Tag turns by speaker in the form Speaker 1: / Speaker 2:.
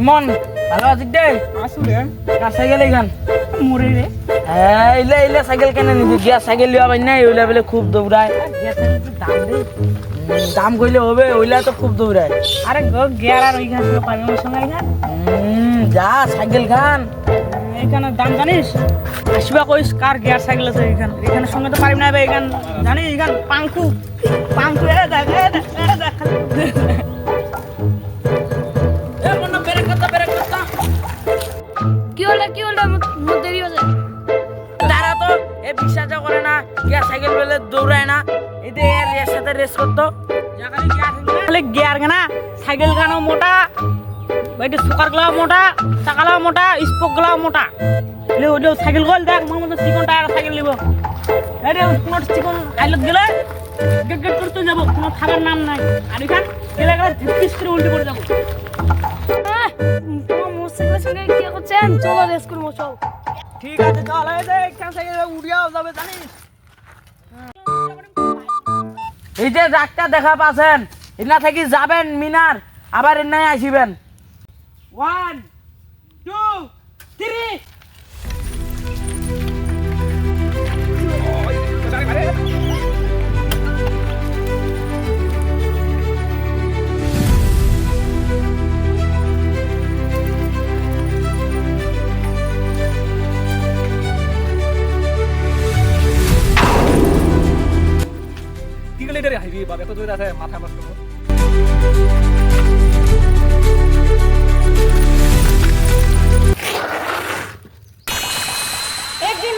Speaker 1: ইমন ভালো আছিস দে
Speaker 2: আসু রে।
Speaker 1: কার সাইকেল এইখান?
Speaker 2: মরে রে
Speaker 1: হ্যাঁ ইলে ইলে সাইকেল কেন নিবি? গিয়া সাইকেল লিয়া পাই নাই ওইলা বলে খুব দৌড়ায়
Speaker 2: দাম
Speaker 1: দাম কইলে হবে ওইলা তো খুব দৌড়ায়
Speaker 2: আরে গো গিয়ার আর ওইখান ছিল পানি ওর সঙ্গে
Speaker 1: যা সাইকেল খান।
Speaker 2: এইখানে দাম জানিস আসবা কইস কার গিয়ার সাইকেল আছে এইখান? এখানে সঙ্গে তো পারিম না ভাই এইখান। জানিস এইখান? পাঙ্কু পাঙ্কু এ দেখ
Speaker 3: মোর দেরি হয়ে
Speaker 1: তারা তো এ করে না গিয়া সাইকেল বেলে দৌড়ায় না। এতে এর সাথে রেস করতো।
Speaker 2: খালি গিয়ার কেনা, সাইকেল গানো মোটা বাইটি সুকারগুলা মোটা, চাকালাও মোটা স্পোক গুলাও মোটা। লে ওই সাইকেল গল, দেখ মোর মতো চিকন টায়ার সাইকেল নিব। আরে কোনো চিকন আইলত গেলে গেট গেট করতে যাব, কোনো থাকার নাম নাই। আর এখান গেলে গেলে ধিপিস করে উল্টে পড়ে যাব।
Speaker 3: করছেন চলো রেস করব চল।
Speaker 2: ঠিক আছে চল এখান সাইকেল উড়িয়াও যাবে জানিস?
Speaker 1: এই যে ডাক্তার দেখা পাচ্ছেন এনা থেকে যাবেন মিনার আবার এনায় আসিবেন।
Speaker 2: ওয়ান টু
Speaker 4: গেলে এটা হাইরি পাবে এত জোরে আছে মাথা নষ্ট একদিন